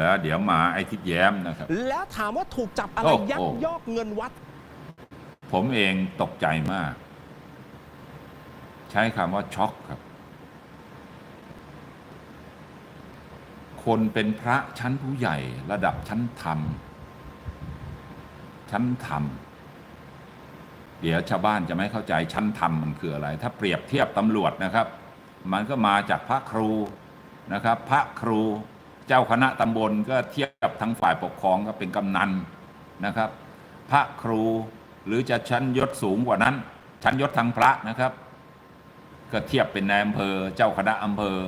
แล้วเดี๋ยวมาไอ้ทิดแย้มนะครับ แล้วถามว่าถูกจับอะไร โอ้โห ยักยอกเงินวัด ผมเองตกใจมาก ใช้คำว่าช็อกครับ คนเป็นพระชั้นผู้ใหญ่ ระดับชั้นธรรม ชั้นธรรม เดี๋ยวชาวบ้านจะไม่เข้าใจชั้นธรรมมันคืออะไร ถ้าเปรียบเทียบตำรวจนะครับ มันก็มาจากพระครูนะครับ พระครู เจ้าคณะตำบลก็เทียบกับทางฝ่ายปกครองก็เป็นกำนันนะครับ พระครูหรือจะชั้นยศสูงกว่านั้น ชั้นยศทางพระนะครับ ก็เทียบเป็นนายอำเภอ เจ้าคณะอำเภอ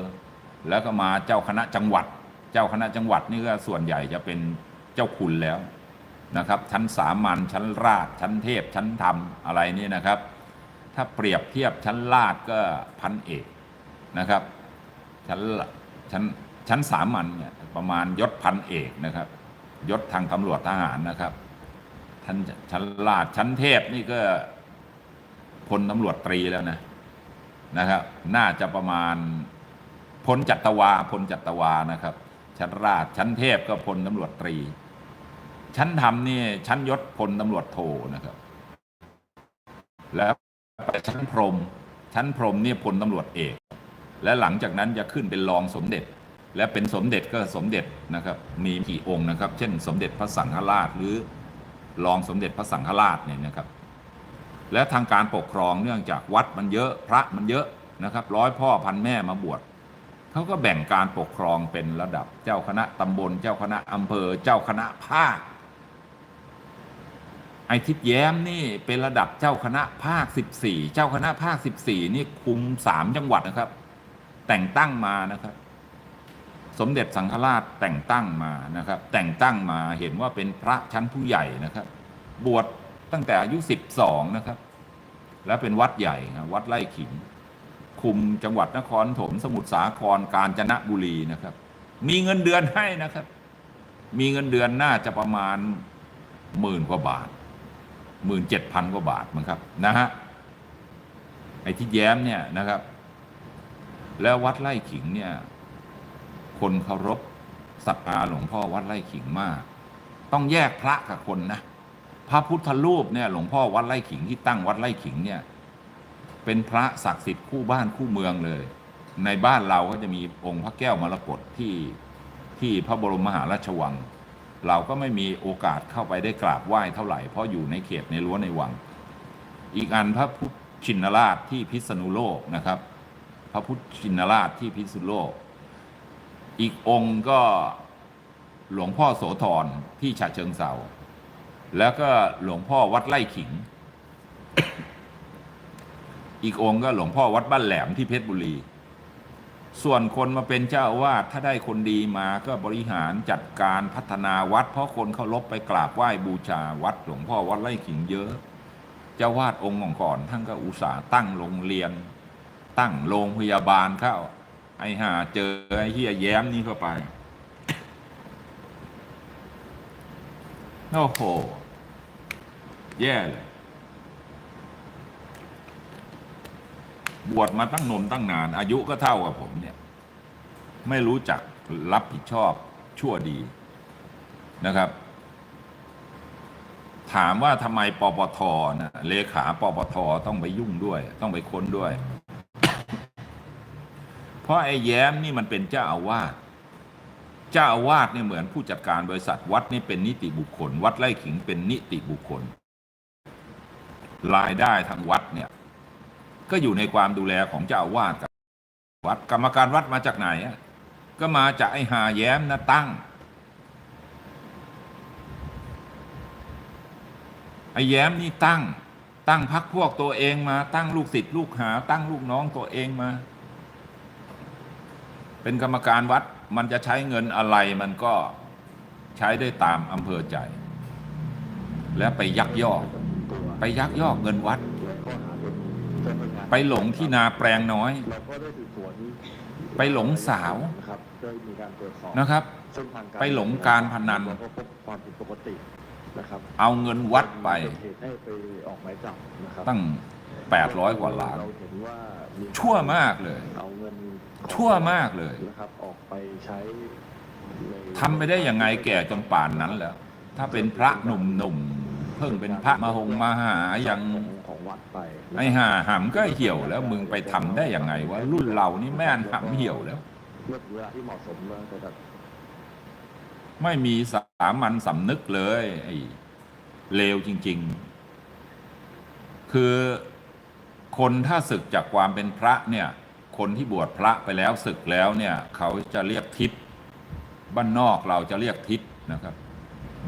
แล้วก็มาเจ้าคณะจังหวัด เจ้าคณะจังหวัดนี่ก็ส่วนใหญ่จะเป็นเจ้าคุณแล้วนะครับ ชั้นสามัญชั้นราชชั้นเทพ ชั้นธรรมอะไรนี่นะครับ ถ้าเปรียบเทียบชั้นราชก็พันเอกนะครับ ชั้นชั้น ชั้นสามัญเนี่ยประมาณยศพันเอกนะครับ ยศทางตำรวจทหารนะครับชั้นชั้นราชชั้นเทพนี่ก็พลตำรวจตรีแล้วนะนะครับ น่าจะประมาณพลจัตวาพลจัตวานะครับ ชั้นราชชั้นเทพก็พลตำรวจตรี ชั้นธรรมนี่ชั้นยศพลตำรวจโทนะครับ แล้วไปชั้นพรมชั้นพรมนี่พลตำรวจเอก และหลังจากนั้นจะขึ้นเป็นรองสมเด็จ และเป็นสมเด็จก็สมเด็จนะครับ มีกี่องค์นะครับ เช่น สมเด็จพระสังฆราชหรือรองสมเด็จพระสังฆราชเนี่ยนะครับ และทางการปกครองเนื่องจากวัดมันเยอะพระมันเยอะนะครับร้อยพ่อพันแม่มาบวชเขาก็แบ่งการปกครองเป็นระดับเจ้าคณะตำบล เจ้าคณะอำเภอ เจ้าคณะภาค ไอทิพย์แย้มนี่เป็นระดับเจ้าคณะภาค 14 เจ้าคณะภาค 14 นี่คุมสามจังหวัดนะครับ แต่งตั้งมานะครับ สมเด็จสังฆราชแต่งตั้งมานะครับ แต่งตั้งมาเห็นว่าเป็นพระชั้นผู้ใหญ่นะครับ บวชตั้งแต่อายุ 12 นะครับ แล้วเป็นวัดใหญ่นะวัดไร่ขิง คุมจังหวัดนครถมสมุทรสาครกาญจนบุรีนะครับ มีเงินเดือนให้นะครับ มีเงินเดือนน่าจะประมาณหมื่นกว่าบาทหมื่นเจ็ดพันกว่าบาทมั้งครับนะฮะไอ้ที่แย้มเนี่ยนะครับ แล้ววัดไร่ขิงเนี่ย คนเคารพศรัทธาหลวงพ่อวัดไร่ขิงมาก ต้องแยกพระกับคนนะ พระพุทธรูปเนี่ยหลวงพ่อวัดไร่ขิงที่ตั้งวัดไร่ขิงเนี่ย เป็นพระศักดิ์สิทธิ์คู่บ้านคู่เมืองเลย ในบ้านเราก็จะมีองค์พระแก้วมรกตที่ที่พระบรมมหาราชวัง เราก็ไม่มีโอกาสเข้าไปได้กราบไหว้เท่าไหร่เพราะอยู่ในเขตในรั้วในวัง อีกอันพระพุทธชินราชที่พิษณุโลกนะครับ พระพุทธชินราชที่พิษณุโลก อีกองค์ก็หลวงพ่อโสธรที่ฉะเชิงเซาแล้วก็หลวงพ่อวัดไร่ขิง อีกองค์ก็หลวงพ่อวัดบ้านแหลมที่เพชรบุรี ส่วนคนมาเป็นเจ้าอาวาสถ้าได้คนดีมาก็บริหารจัดการพัฒนาวัด เพราะคนเคารพไปกราบไหว้บูชาวัด หลวงพ่อวัดไร่ขิงเยอะ เจ้าวาดองค์ก่อนท่านก็อุตส่าห์ตั้งโรงเรียน ตั้งโรงพยาบาลเข้า ไอ้ห่าเจอไอ้เฮียแย้มนี่เข้าไป โอ้โห แย่เลย บวชมาตั้งนมตั้งนาน อายุก็เท่ากับผมเนี่ย ไม่รู้จักรับผิดชอบชั่วดีนะครับ ถามว่าทำไมปปทนะเลขาปปทต้องไปยุ่งด้วย ต้องไปค้นด้วย เพราะไอ้แย้มนี่มันเป็นเจ้าอาวาสเจ้าอาวาสเนี่ยเหมือนผู้จัดการบริษัทวัดนี่เป็นนิติบุคคล วัดไร่ขิงเป็นนิติบุคคล รายได้ทางวัดเนี่ย ก็อยู่ในความดูแลของเจ้าอาวาสกับวัดกรรมการวัดมาจากไหนอะก็มาจากไอ้หาแย้มนะตั้งไอ้แย้มนี่ตั้ง ตั้งพักพวกตัวเองมา ตั้งลูกศิษย์ลูกหา ตั้งลูกน้องตัวเองมา เป็นกรรมการวัดมันจะใช้เงินอะไรมันก็ใช้ได้ตามอำเภอใจ แล้วไปยักยอก ไปยักยอกเงินวัด ไปหลงที่นาแปลงน้อย ไปหลงสาวนะครับ ไปหลงการพนันเอาเงินวัดไปตั้ง800กว่าล้านเราเห็นว่ามีชั่วมากเลย เอาเงินของชั่วมากเลยนะครับออกไปใช้ในทำไปได้ยังไงแก่จนป่านนั้นแล้ว ถ้าเป็นพระหนุ่มๆเพิ่งเป็นพระมาหงมาหายังของของวัดไปนะครับไอ้ห่าหำก็เหี่ยวแล้วมึงไปทำได้ยังไงวะรุ่นเรานี่แม่นหำเหี่ยวแล้วเมื่อถึงเวลาที่เหมาะสมแล้วก็จะไม่มีสามัญสำนึกเลยไอ้เลวจริง ๆ คือคนถ้าศึกจากความเป็นพระเนี่ย คนที่บวชพระไปแล้วศึกแล้วเนี่ยเขาจะเรียกทิศบ้านนอกเราจะเรียกทิศนะครับ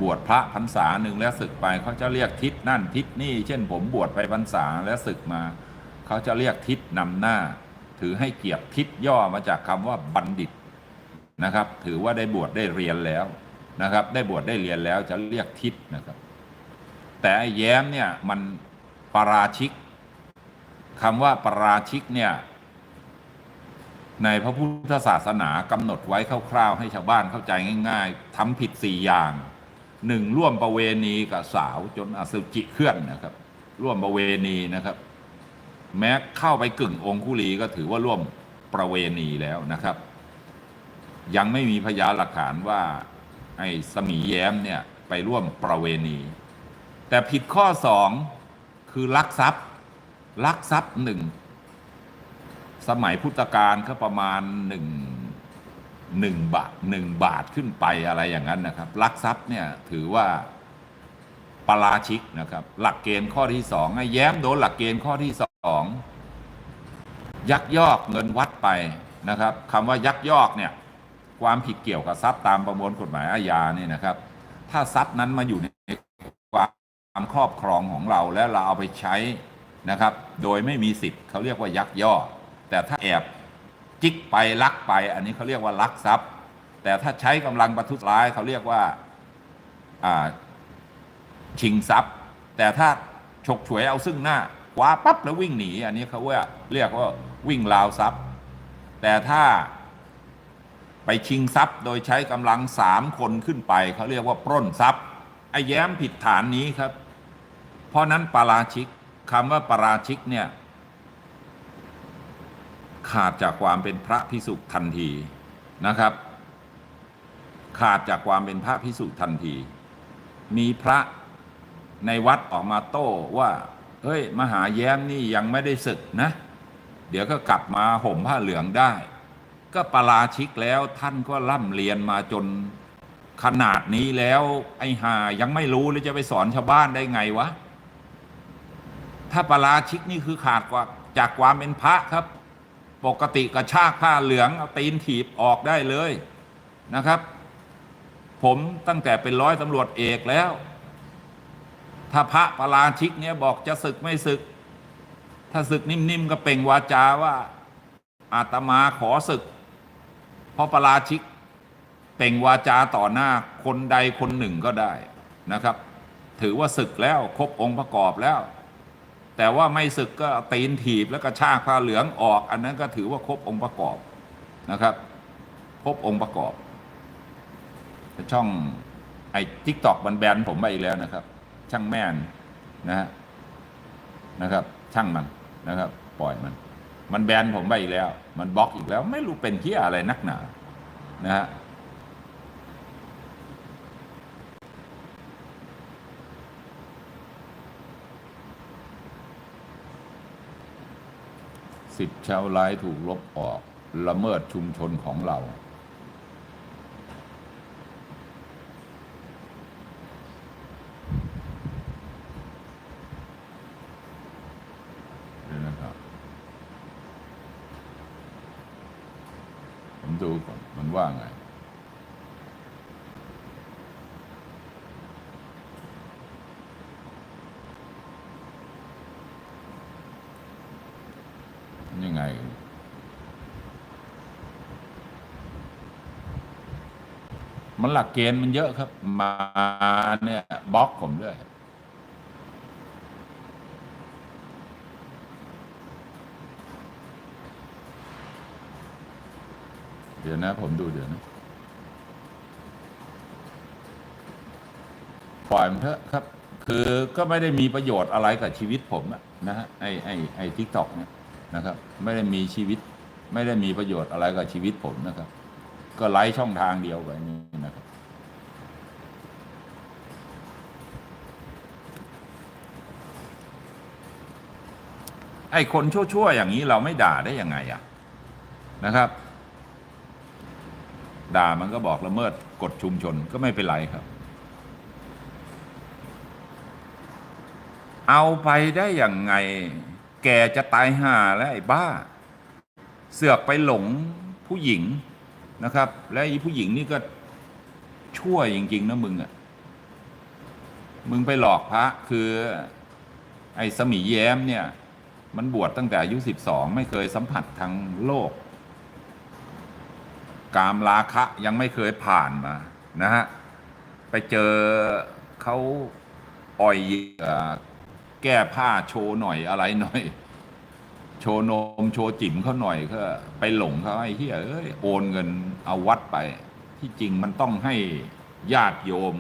บวชพระพรรษาหนึ่งแล้วศึกไปเขาจะเรียกทิศนั่นทิศนี่เช่น ผมบวชไปพรรษาแล้วศึกมา เขาจะเรียกทิศนำหน้า ถือให้เกียรติทิศย่อมาจากคำว่าบัณฑิตนะครับ ถือว่าได้บวชได้เรียนแล้วนะครับ ได้บวชได้เรียนแล้วจะเรียกทิศนะครับ แต่แย้มเนี่ยมันปราชิกคำว่าปราชิกเนี่ย ในพระพุทธศาสนากำหนดไว้คร่าวๆ ให้ชาวบ้านเข้าใจง่ายๆทำผิดสี่อย่างหนึ่งร่วมประเวณีกับสาวจนอสุจิเคลื่อนนะครับ ร่วมประเวณีนะครับ แม้เข้าไปกึ่งองคุลีก็ถือว่าร่วมประเวณีแล้วนะครับ ยังไม่มีพยานหลักฐานว่าไอ้สมีแย้มเนี่ยไปร่วมประเวณี แต่ผิดข้อสองคือลักทรัพย์ลักทรัพย์หนึ่ง สมัยพุทธกาลก็ประมาณหนึ่งหนึ่งบาทหนึ่งบาทขึ้นไปอะไรอย่างนั้นนะครับลักทรัพย์เนี่ยถือว่าปาราชิกนะครับ หลักเกณฑ์ข้อที่สองไอ้แย้มโดนหลักเกณฑ์ข้อที่สองยักยอกเงินวัดไปนะครับคำว่ายักยอกเนี่ยความผิดเกี่ยวกับทรัพย์ตามประมวลกฎหมายอาญาเนี่ยนะครับ ถ้าทรัพย์นั้นมาอยู่ในความครอบครองของเราแล้วเราเอาไปใช้นะครับ โดยไม่มีสิทธิ์เขาเรียกว่ายักยอก แต่ถ้าแอบจิกไปลักไป อันนี้เขาเรียกว่าลักทรัพย์ แต่ถ้าใช้กำลังประทุษร้ายเขาเรียกว่าชิงทรัพย์ แต่ถ้าฉกฉวยเอาซึ่งหน้าคว้าปั๊บแล้ววิ่งหนี อันนี้เขาว่าเรียกว่าวิ่งราวทรัพย์ แต่ถ้าไปชิงทรัพย์ โดยใช้กำลังสามคนขึ้นไปเขาเรียกว่าปล้นทรัพย์ไอ้แย้มผิดฐานนี้ครับ เพราะนั้นปาราชิกคำว่าปาราชิกเนี่ย ขาดจากความเป็นพระพิสุทันทีนะครับ ขาดจากความเป็นพระพิสุทันที มีพระในวัดออกมาโต้ว่า เฮ้ย มหาแย้มนี่ยังไม่ได้ศึกนะ เดี๋ยวก็กลับมาห่มผ้าเหลืองได้ ก็ปาราชิกแล้วท่านก็ร่ำเรียนมาจนขนาดนี้แล้วไอ้หายังไม่รู้เลยจะไปสอนชาวบ้านได้ไงวะ ถ้าปาราชิกนี่คือขาดกว่าจากความเป็นพระครับ ปกติกระชากผ้าเหลืองเอาตีนถีบออกได้เลยนะครับ ผมตั้งแต่เป็นร้อยตำรวจเอกแล้ว ถ้าพระปาราชิกเนี่ยบอกจะศึกไม่ศึก ถ้าศึกนิ่มๆก็เป่งวาจาว่า อาตมาขอศึก เพราะประราชิกเป่งวาจาต่อหน้าคนใดคนหนึ่งก็ได้นะครับ ถือว่าศึกแล้วครบองค์ประกอบแล้ว แต่ว่าไม่ศึกก็ตีนถีบแล้วก็ชากผ้าเหลืองออก อันนั้นก็ถือว่าครบองค์ประกอบนะครับครบองค์ประกอบ ช่องไอ้ทิกตอกมันแบนผมไปอีกแล้วนะครับ ช่างแม่นนะฮะนะครับ ช่างมันนะครับ ปล่อยมัน มันแบนผมไปอีกแล้ว มันบล็อกอีกแล้ว ไม่รู้เป็นเที่อะไรนักหนานะฮะ สิบชาวไร้ถูกลบออกละเมิดชุมชนของเรา เดี๋ยวนะครับ ผมดูก่อนมันว่าไง ยังไง มัน หลักเกณฑ์มันเยอะครับ มาเนี่ยบล็อกผมด้วยเดี๋ยวนะ ผมดูเดี๋ยวนะปล่อยมันเถอะครับ คือก็ไม่ได้มีประโยชน์อะไรกับชีวิตผมอะนะฮะไอไอไอทิกตอกเนี่ยนะครับ ไม่ได้มีชีวิต ไม่ได้มีประโยชน์อะไรกับชีวิตผมนะครับ ก็ไล่ช่องทางเดียวแบบนี้นะครับ ไอ้คนชั่วๆอย่างนี้เราไม่ด่าได้ยังไงอะนะครับ ด่ามันก็บอกละเมิดกฎชุมชนก็ไม่เป็นไรครับ เอาไปได้ยังไง แกจะตายห่าแล้วไอ้บ้า เสือกไปหลงผู้หญิงนะครับ และไอ้ผู้หญิงนี่ก็ชั่วจริงๆนะมึงอะมึงไปหลอกพระคือ ไอ้สมีแย้มเนี่ย มันบวชตั้งแต่อายุสิบสองไม่เคยสัมผัสทางโลก กามราคะยังไม่เคยผ่านมานะฮะ ไปเจอเขาอ่อยอแก้ผ้าโชว์หน่อยอะไรหน่อย โชว์นมโชว์จิ๋มเขาหน่อยก็ไปหลงเขาไอ้เหี้ยเอ้ยโอนเงินเอาวัดไป ที่จริงมันต้องให้ญาติโยม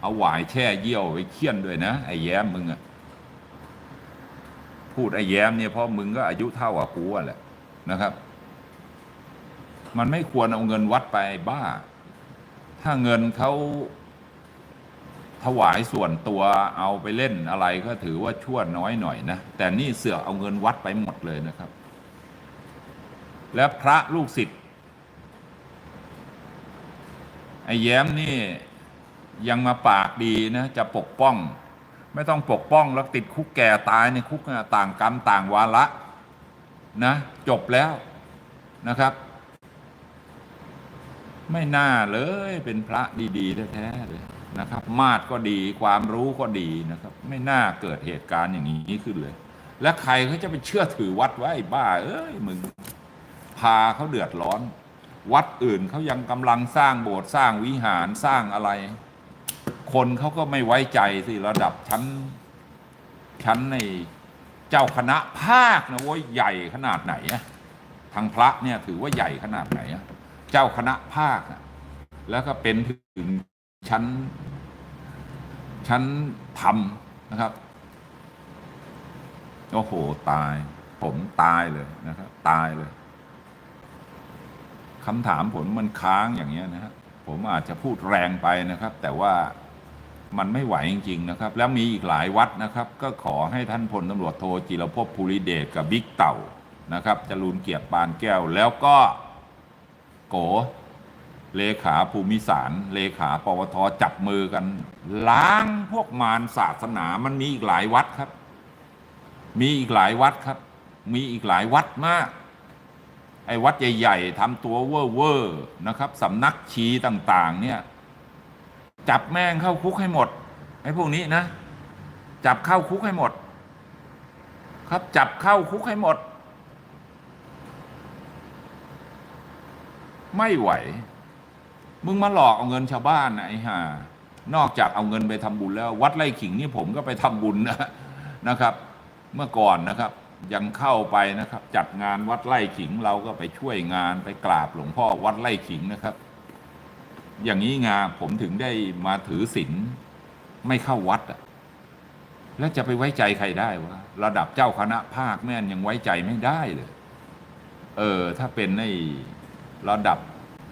เอาหวายแช่เยี่ยวไปเคี่ยนด้วยนะ ไอ้แย้มมึงอะ พูดไอ้แย้มเนี่ยเพราะมึงก็อายุเท่ากับกูอะแหละนะครับ มันไม่ควรเอาเงินวัดไปบ้า ถ้าเงินเขาถวายส่วนตัวเอาไปเล่นอะไรก็ถือว่าชั่วน้อยหน่อยนะ แต่นี่เสือเอาเงินวัดไปหมดเลยนะครับ และพระลูกศิษย์ไอ้แย้มนี่ยังมาปากดีนะ จะปกป้อง ไม่ต้องปกป้องแล้วติดคุกแก่ตายในคุกต่างกรรมต่างวาระนะจบแล้วนะครับ ไม่น่าเลยเป็นพระดีๆแท้ๆเลยนะครับ มาดก็ดีความรู้ก็ดีนะครับ ไม่น่าเกิดเหตุการณ์อย่างนี้ขึ้นเลย และใครเขาจะไปเชื่อถือวัดไว้บ้า เอ้ยมึงพาเขาเดือดร้อน วัดอื่นเขายังกำลังสร้างโบสถ์สร้างวิหารสร้างอะไร คนเขาก็ไม่ไว้ใจสิระดับชั้น ชั้นในเจ้าคณะภาคนะโว้ยใหญ่ขนาดไหนอะทางพระเนี่ยถือว่าใหญ่ขนาดไหนอะเจ้าคณะภาคอะแล้วก็เป็นถึงชั้น ชั้นธรรมนะครับโอ้โหตาย ผมตายเลยนะครับ ตายเลยคำถามผมมันค้างอย่างเงี้ยนะฮะผมอาจจะพูดแรงไปนะครับ แต่ว่า มันไม่ไหวจริงๆนะครับ แล้วมีอีกหลายวัดนะครับ ก็ขอให้ท่านพลตำรวจโทจิรภพภูริเดชกับบิ๊กเต่านะครับจรูนเกียรติปานแก้ว แล้วก็โกเลขาภูมิสาร เลขาปวทจับมือกัน ล้างพวกมารศาสนามันมีอีกหลายวัดครับ มีอีกหลายวัดครับ มีอีกหลายวัดมาก ไอ้วัดใหญ่ ๆทำตัวเว่อร์ๆนะครับสำนักชีต่าง ๆ เนี่ย จับแม่งเข้าคุกให้หมดไอ้พวกนี้นะ จับเข้าคุกให้หมด ครับจับเข้าคุกให้หมด ไม่ไหว มึงมาหลอกเอาเงินชาวบ้านนะไอ้ห่านอกจากเอาเงินไปทำบุญแล้ว วัดไร่ขิงนี่ผมก็ไปทำบุญนะนะครับ เมื่อก่อนนะครับ ยังเข้าไปนะครับ จัดงานวัดไร่ขิงเราก็ไปช่วยงานไปกราบหลวงพ่อวัดไร่ขิงนะครับ อย่างนี้งาผมถึงได้มาถือศีลไม่เข้าวัดอะแล้วจะไปไว้ใจใครได้วะระดับเจ้าคณะภาคแม่นยังไว้ใจไม่ได้เลย เออ ถ้าเป็นในระดับ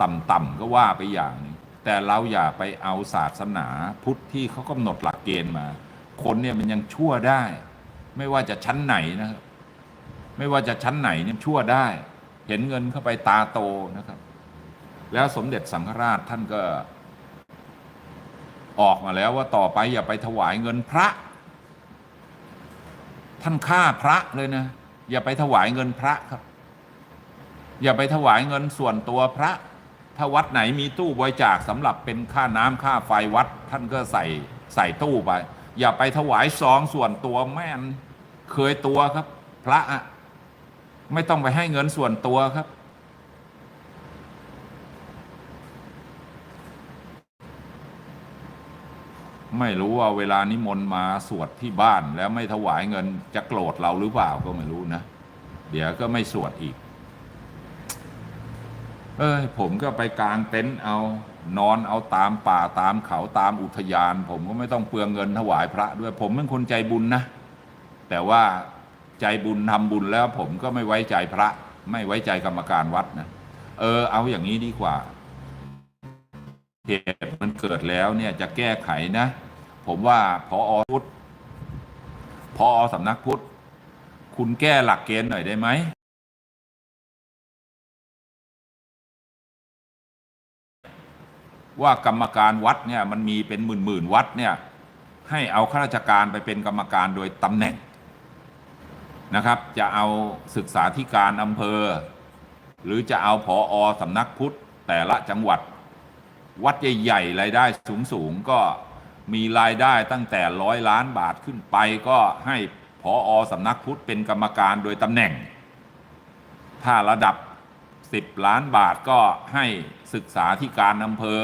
ต่ำๆก็ว่าไปอย่างนึงแต่เราอย่าไปเอาศาสนาพุทธที่เขากำหนดหลักเกณฑ์มา คนเนี่ยมันยังชั่วได้ ไม่ว่าจะชั้นไหนนะครับ ไม่ว่าจะชั้นไหนเนี่ยชั่วได้ เห็นเงินเข้าไปตาโตนะครับ แล้วสมเด็จสังฆราชท่านก็ ออกมาแล้วว่าต่อไปอย่าไปถวายเงินพระ ท่านฆ่าพระเลยนะ อย่าไปถวายเงินพระครับ อย่าไปถวายเงินส่วนตัวพระ ถ้าวัดไหนมีตู้บริจาคสำหรับเป็นค่าน้ำค่าไฟวัด ท่านก็ใส่ใส่ตู้ไป อย่าไปถวายซองส่วนตัวแม่นเคยตัวครับ พระอะไม่ต้องไปให้เงินส่วนตัวครับ ไม่รู้ว่าเวลานิมนต์มาสวดที่บ้านแล้วไม่ถวายเงินจะโกรธเราหรือเปล่าก็ไม่รู้นะ เดี๋ยวก็ไม่สวดอีก เอ้ยผมก็ไปกลางเต็นท์เอานอนเอาตามป่าตามเขาตามอุทยาน ผมก็ไม่ต้องเปลืองเงินถวายพระด้วยผมเป็นคนใจบุญนะ แต่ว่าใจบุญทำบุญแล้ว ผมก็ไม่ไว้ใจพระ ไม่ไว้ใจกรรมการวัดนะเออ เอาอย่างนี้ดีกว่าเหตุมันเกิดแล้วเนี่ยจะแก้ไขนะ ผมว่าพออพุทธพอสำนักพุทธ คุณแก้หลักเกณฑ์หน่อยได้ไหมว่ากรรมการวัดเนี่ยมันมีเป็นหมื่นหมื่นๆวัดเนี่ยให้เอาข้าราชการไปเป็นกรรมการโดยตำแหน่งนะครับ จะเอาศึกษาธิการอำเภอ หรือจะเอาผออสำนักพุทธแต่ละจังหวัด วัดใหญ่ๆรายได้สูงๆก็ มีรายได้ตั้งแต่ร้อยล้านบาทขึ้นไปก็ให้ผออสำนักพุทธเป็นกรรมการโดยตำแหน่ง ถ้าระดับ 10 ล้านบาทก็ให้ศึกษาที่การอำเภอ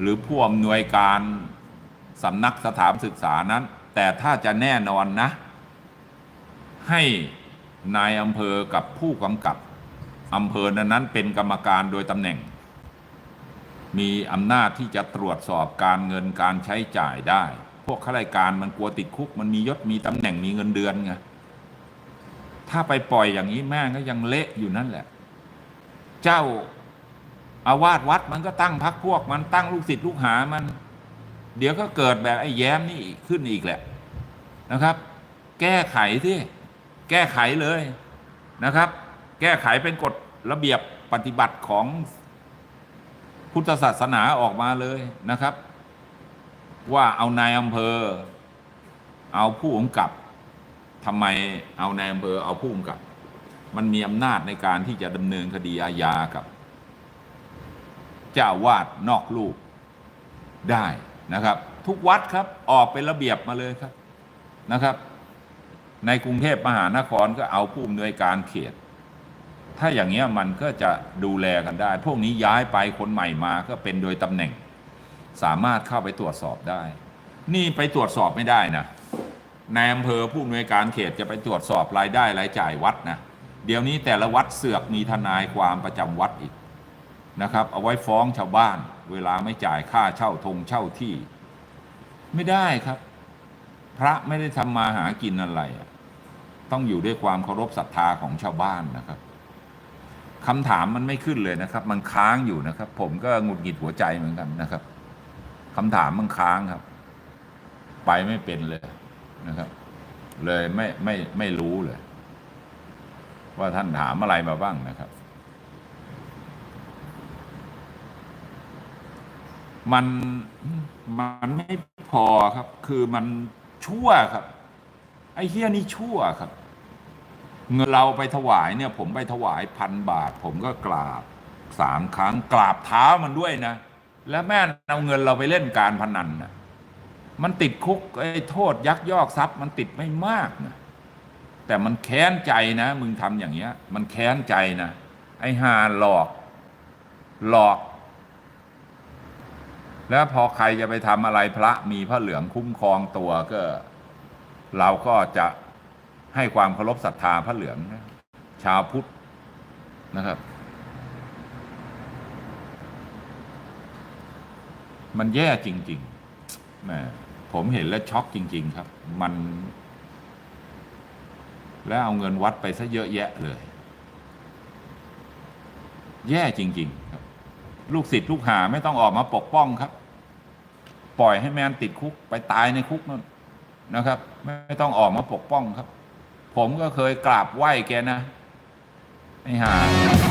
หรือผู้อำนวยการสำนักสถานศึกษานั้น แต่ถ้าจะแน่นอนนะ ให้นายอำเภอกับผู้กำกับอำเภอนั้นเป็นกรรมการโดยตำแหน่ง มีอำนาจที่จะตรวจสอบการเงินการใช้จ่ายได้ พวกข้าราชการมันกลัวติดคุก มันมียศมีตำแหน่งมีเงินเดือนไงถ้าไปปล่อยอย่างนี้แม่งก็ยังเละอยู่นั่นแหละ เจ้าอาวาสวัดมันก็ตั้งพักพวกมันตั้งลูกศิษย์ลูกหามัน เดี๋ยวก็เกิดแบบไอ้แย้มนี่ขึ้นอีกแหละนะครับ แก้ไขที่แก้ไขเลยนะครับ แก้ไขเป็นกฎระเบียบปฏิบัติของ พุทธศาสนาออกมาเลยนะครับ ว่าเอานายอำเภอ เอาผู้กำกับทำไมเอานายอำเภอเอาผู้กำกับ มันมีอำนาจในการที่จะดำเนินคดีอาญากับ เจ้าวาดนอกลูกได้นะครับ ทุกวัดครับออกเป็นระเบียบมาเลยครับนะครับ ในกรุงเทพมหานครก็เอาผู้อำนวยการเขต ถ้าอย่างเงี้ยมันก็จะดูแลกันได้ พวกนี้ย้ายไปคนใหม่มาก็เป็นโดยตำแหน่ง สามารถเข้าไปตรวจสอบได้ นี่ไปตรวจสอบไม่ได้นะในอำเภอผู้อำนวยการเขตจะไปตรวจสอบรายได้รายจ่ายวัดนะเดี๋ยวนี้แต่ละวัดเสือกมีทนายความประจำวัดอีกนะครับ เอาไว้ฟ้องชาวบ้าน เวลาไม่จ่ายค่าเช่าธงเช่าที่ ไม่ได้ครับ พระไม่ได้ทำมาหากินอะไร ต้องอยู่ด้วยความเคารพศรัทธาของชาวบ้านนะครับ คำถามมันไม่ขึ้นเลยนะครับ มันค้างอยู่นะครับ ผมก็หงุดหงิดหัวใจเหมือนกันนะครับคำถามมันค้างครับ ไปไม่เป็นเลยนะครับ เลยไม่ไม่ไม่รู้เลย ว่าท่านถามอะไรมาบ้างนะครับ มันมันไม่พอครับ คือมันชั่วครับ ไอ้เฮียนี่ชั่วครับ เงินเราไปถวายเนี่ย ผมไปถวายพันบาท ผมก็กราบสามครั้งกราบเท้ามันด้วยนะ แล้วแม่เอาเงินเราไปเล่นการพนันนะมันติดคุกไอ้โทษยักยอกทรัพย์ มันติดไม่มากนะแต่มันแค้นใจนะ มึงทำอย่างเงี้ย มันแค้นใจนะ ไอ้หาหลอก หลอก แล้วพอใครจะไปทำอะไรพระมีพระเหลืองคุ้มครองตัวก็ เราก็จะ ให้ความเคารพศรัทธาพระเหลืองนะชาวพุทธนะครับ มันแย่จริงๆแหมผมเห็นแล้วช็อกจริง ๆ ครับ มัน แล้วเอาเงินวัดไปซะเยอะแยะเลย แย่จริง ๆ ครับ ลูกศิษย์ลูกหาไม่ต้องออกมาปกป้องครับ ปล่อยให้แมนติดคุกไปตายในคุกนั่นนะครับ ไม่ต้องออกมาปกป้องครับ ผมก็เคยกราบไหว้แกนะ ไอ้ห่า